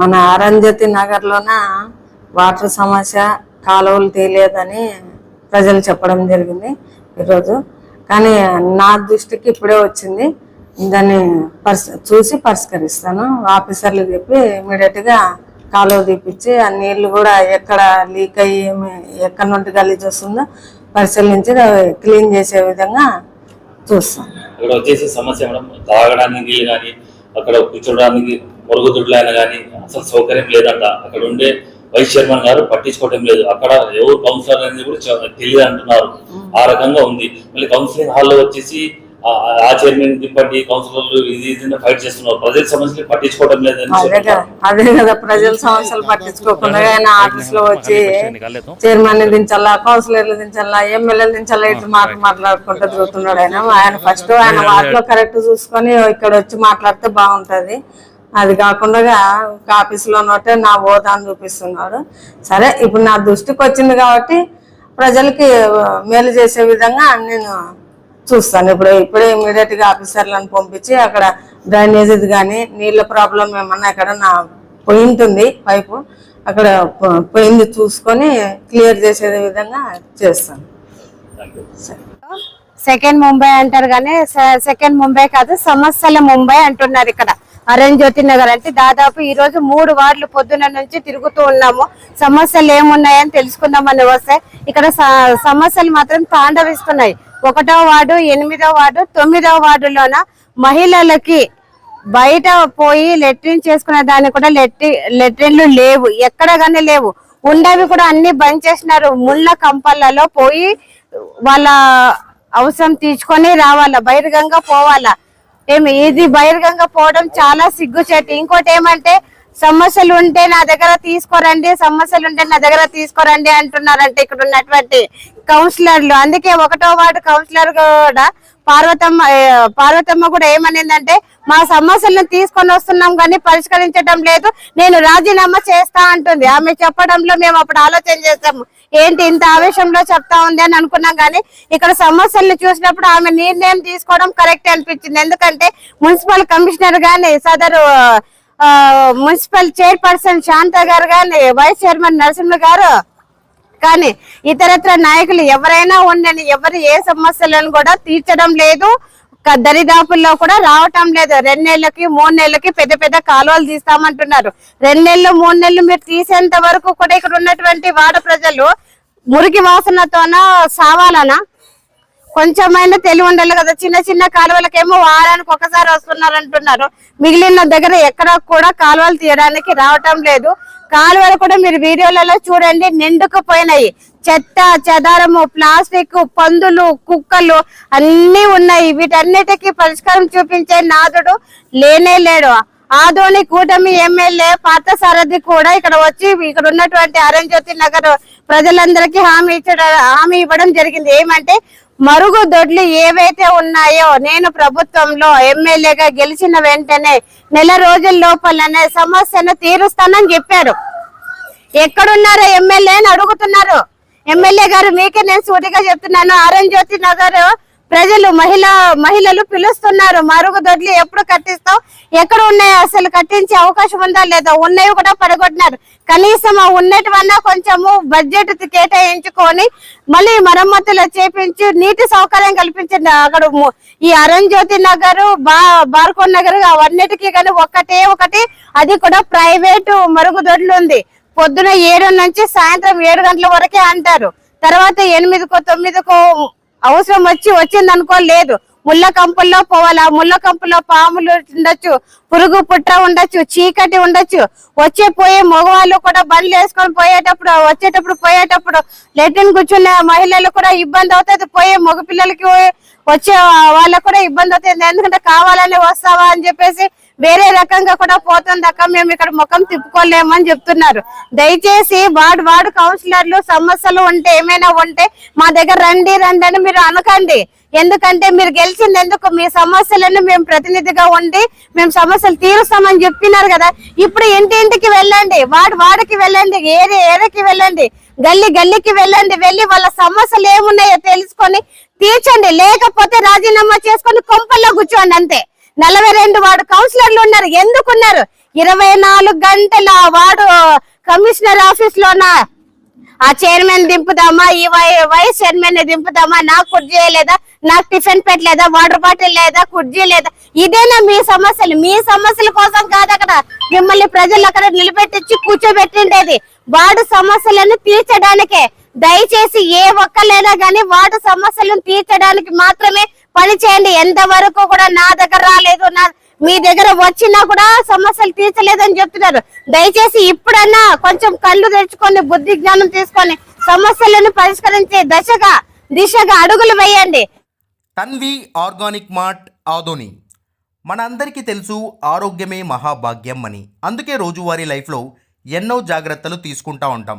మన అరంజతి నగర్లోన వాటర్ సమస్య కాలువలు తీయలేదని ప్రజలు చెప్పడం జరిగింది ఈరోజు. కానీ నా దృష్టికి ఇప్పుడే వచ్చింది. దాన్ని పరిస్ చూసి పరిష్కరిస్తాను. ఆఫీసర్లు చెప్పి ఇమీడియట్గా కాలువ తీపిచ్చి ఆ నీళ్ళు కూడా ఎక్కడ లీక్ అయ్యి ఎక్కడి ఎక్కడ నుండి గలీజ్ వస్తుందో పరిశీలించి క్లీన్ చేసే విధంగా చూస్తాను. ఇక్కడ వచ్చేసి సమస్య మేడం తాగడానికి నీళ్ళు కానీ అక్కడ కూర్చోడానికి మురుగుదుడ్లైనా కానీ అసలు సౌకర్యం లేదంట. అక్కడ ఉండే వైస్ చైర్మన్ గారు పట్టించుకోవడం లేదు. అక్కడ ఎవరు కౌన్సిలర్ అనేది కూడా తెలియదు అంటున్నారు. ఆ రకంగా ఉంది. మళ్ళీ కౌన్సిలింగ్ హాల్లో వచ్చేసి ఆ- చైర్మన్ తిప్పండి కౌన్సిలర్లు ఇది ఇది ఫైట్ చేస్తున్నారు. ప్రజల సమస్యలు పట్టించుకోవడం లేదని అదే కదా. చెప్తున్నారు. అదే కదా. ప్రజల సమస్యలు పట్టించుకోకుండా ఆయన ఆఫీస్లో వచ్చి చైర్మన్ దించాలా కౌన్సిలర్లు దించాలా ఎమ్మెల్యేలు దించాలా ఇట్లా మాట మాట్లాడుకుంటూ తిరుగుతున్నాడు ఆయన. ఆయన ఫస్ట్ ఆయన వాటిలో కరెక్ట్ చూసుకొని ఇక్కడ వచ్చి మాట్లాడితే బాగుంటది. అది కాకుండా ఆఫీస్లో ఉన్నట్టే నా హోదాను చూపిస్తున్నాడు. సరే ఇప్పుడు నా దృష్టికి వచ్చింది కాబట్టి ప్రజలకి మేలు చేసే విధంగా నేను చూస్తాను. ఇప్పుడు ఇప్పుడే ఇమీడియట్గా ఆఫీసర్లను పంపించి అక్కడ డ్రైనేజీది కానీ నీళ్ళ ప్రాబ్లం ఏమన్నా ఇక్కడ నా పోయింటుంది ఉంటుంది పైపు అక్కడ పోయింది చూసుకొని క్లియర్ చేసే విధంగా చేస్తాను. సెకండ్ ముంబై అంటారు కానీ సెకండ్ ముంబై కాదు సమస్యల ముంబై అంటున్నారు ఇక్కడ. అరంజ్యోతి నగర్ అంటే దాదాపు ఈ రోజు మూడు వార్డులు పొద్దున నుంచి తిరుగుతూ ఉన్నాము. సమస్యలు ఏమున్నాయని తెలుసుకుందామని వస్తే ఇక్కడ సమస్యలు మాత్రం తాండవిస్తున్నాయి. ఒకటో వార్డు ఎనిమిదో వార్డు తొమ్మిదో వార్డులోన మహిళలకి బయట పోయి లెట్రిన్ చేసుకునే దానికి కూడా లెట్రి లెట్రిన్లు లేవు. ఎక్కడ కానీ లేవు. ఉండవి కూడా అన్ని బంద్ చేసినారు. ముళ్ళ కంపల్లలో పోయి వాళ్ళ అవసరం తీర్చుకొని రావాలా బహిర్గంగా పోవాలా? ఏమి ఇది బహిర్గంగా పోవడం చాలా సిగ్గుచేటు ఇంకోటి ఏమంటే సమస్యలు ఉంటే నా దగ్గర తీసుకోరండి సమస్యలు ఉంటే నా దగ్గర తీసుకోరండి అంటున్నారంటే ఇక్కడ ఉన్నటువంటి కౌన్సిలర్లు. అందుకే ఒకటో వార్డు కౌన్సిలర్ కూడా పార్వతమ్మ పార్వతమ్మ కూడా ఏమనిందంటే మా సమస్యలను తీసుకొని వస్తున్నాం కానీ పరిష్కరించడం లేదు నేను రాజీనామా చేస్తా అంటుంది. ఆమె చెప్పడంలో మేము అప్పుడు ఆలోచన చేస్తాము. ఏంటి ఇంత ఆవేశంలో చెప్తా ఉంది అని అనుకున్నాం కానీ ఇక్కడ సమస్యలను చూసినప్పుడు ఆమె నిర్ణయం తీసుకోవడం కరెక్ట్ అనిపించింది. ఎందుకంటే మున్సిపల్ కమిషనర్ గాని సదరు మున్సిపల్ చైర్పర్సన్ శాంత గారు గాని వైస్ చైర్మన్ నరసింహ గారు కానీ ఇతరత్ర నాయకులు ఎవరైనా ఉండని ఎవరు ఏ సమస్యలను కూడా తీర్చడం లేదు. దరిదాపుల్లో కూడా రావటం లేదు. రెండు నెలలకి మూడు నెలలకి పెద్ద పెద్ద కాలువలు తీస్తామంటున్నారు. రెండు నెలలు మూడు నెలలు మీరు తీసేంత వరకు కూడా ఇక్కడ ఉన్నటువంటి వాడ ప్రజలు మురికి వాసనతోన సావాలనా? కొంచెమైనా తెలివి ఉండాలి కదా. చిన్న చిన్న కాలువలకేమో వారానికి ఒకసారి వస్తున్నారు అంటున్నారు మిగిలిన దగ్గర ఎక్కడ కూడా కాలువలు తీయడానికి రావటం లేదు. కాలువలు కూడా మీరు వీడియోలలో చూడండి నిండుకుపోయినాయి. చెత్త చెదారము ప్లాస్టిక్ పందులు కుక్కలు అన్ని ఉన్నాయి. వీటన్నిటికీ పరిష్కారం చూపించే నాదుడు లేనే లేడు. ఆదోని కూటమి ఎమ్మెల్యే పాత సారథి కూడా ఇక్కడ వచ్చి ఇక్కడ ఉన్నటువంటి అరంజ్యోతి నగర్ ప్రజలందరికీ హామీ ఇచ్చడం హామీ ఇవ్వడం జరిగింది. ఏమంటే మరుగు దొడ్లు ఏవైతే ఉన్నాయో నేను ప్రభుత్వంలో ఎమ్మెల్యేగా గెలిచిన వెంటనే నెల రోజుల లోపలనే సమస్యను తీరుస్తానని చెప్పారు. ఎక్కడున్నారో ఎమ్మెల్యే అని అడుగుతున్నారు. ఎమ్మెల్యే గారు మీకే నేను సూటిగా చెప్తున్నాను. ఆరెంజ్ జ్యోతి నగర్ ప్రజలు మహిళ మహిళలు పిలుస్తున్నారు. మరుగుదొడ్లు ఎప్పుడు కట్టిస్తావు? ఎక్కడ ఉన్నాయి? అసలు కట్టించే అవకాశం ఉందా లేదా? ఉన్నవి కూడా పడగొట్టినారు. కనీసం ఉన్నట్టువన్నా ఉన్నటివన్నా కొంచెము బడ్జెట్ కేటాయించుకొని మళ్ళీ మరమ్మతులు చేపించి నీటి సౌకర్యం కల్పించండి. అక్కడ ఈ అరుణ్ జ్యోతి నగర్ బా బార్కోన్ నగర్ అవన్నిటికీ కానీ ఒకటే ఒకటి అది కూడా ప్రైవేటు మరుగుదొడ్లు ఉంది. పొద్దున ఏడు నుంచి సాయంత్రం ఏడు గంటల వరకే అంటారు. తర్వాత ఎనిమిదికో తొమ్మిదికో అవసరం వచ్చి వచ్చింది అనుకో లేదు. ముళ్ళ కంపుల్లో పోవాలి? ఆ ముళ్ళ కంపుల్లో పాములు ఉండొచ్చు పురుగు పుట్ర ఉండొచ్చు చీకటి ఉండొచ్చు. వచ్చే పోయే మగవాళ్ళు కూడా బండ్లు వేసుకొని పోయేటప్పుడు వచ్చేటప్పుడు పోయేటప్పుడు లెట్రిన్ కూర్చున్న మహిళలు కూడా ఇబ్బంది అవుతుంది. పోయే మగ పిల్లలకి వచ్చే వాళ్ళకు కూడా ఇబ్బంది అవుతుంది. ఎందుకంటే కావాలని వస్తావా అని చెప్పేసి వేరే రకంగా కూడా పోతుందక్క మేము ఇక్కడ ముఖం తిప్పుకోలేమని చెప్తున్నారు. దయచేసి వార్డు వార్డు కౌన్సిలర్లు సమస్యలు ఉంటే ఏమైనా ఉంటే మా దగ్గర రండి రండి అని మీరు అనకండి. ఎందుకంటే మీరు గెలిచింది ఎందుకు మీ సమస్యలను మేము ప్రతినిధిగా ఉండి మేము సమస్యలు తీరుస్తామని చెప్పినారు కదా. ఇప్పుడు ఇంటింటికి వెళ్ళండి వాడు వాడికి వెళ్ళండి ఏరి ఏరికి వెళ్ళండి గల్లీ గల్లీకి వెళ్ళండి వెళ్ళి వాళ్ళ సమస్యలు ఏమున్నాయో తెలుసుకొని తీర్చండి. లేకపోతే రాజీనామా చేసుకొని కొంపల్లో కూర్చోండి అంతే. నలభై రెండు వాడు కౌన్సిలర్లు ఉన్నారు. ఎందుకున్నారు? ఇరవై నాలుగు గంటల వాడు కమిషనర్ ఆఫీస్ లోన ఆ చైర్మన్ దింపుదామా? ఈ వై- వైస్ చైర్మన్ని దింపుదామా? నాకు కుర్జీ నాకు టిఫిన్ పెట్టలేదా? వాటర్ బాటిల్ లేదా? కుర్జీ లేదా? ఇదేనా మీ సమస్యలు? మీ సమస్యల కోసం కాదు అక్కడ. మిమ్మల్ని ప్రజలు అక్కడ నిలబెట్టించి కూర్చోబెట్టిండేది. వాడు సమస్యలను తీర్చడానికే. దయచేసి ఏ ఒక్కలైనా గానీ వాటి సమస్యలను తీర్చడానికి మాత్రమే పని చేయండి. ఎంత వరకు కూడా నా దగ్గర రాలేదు నా మీ దగ్గర వచ్చినా కూడా సమస్యలు తీర్చలేదని చెప్తున్నారు. దయచేసి ఇప్పుడన్నా కొంచెం కళ్ళు తెచ్చుకొని బుద్ధి జ్ఞానం తీసుకొని సమస్యలను పరిష్కరించే దశగా దిశగా అడుగులు వేయండి. Tanvi organic mart Adoni. మనందరికీ తెలుసు ఆరోగ్యమే మహాభాగ్యం అని. అందుకే రోజువారీ లైఫ్లో ఎన్నో జాగ్రత్తలు తీసుకుంటా ఉంటాం.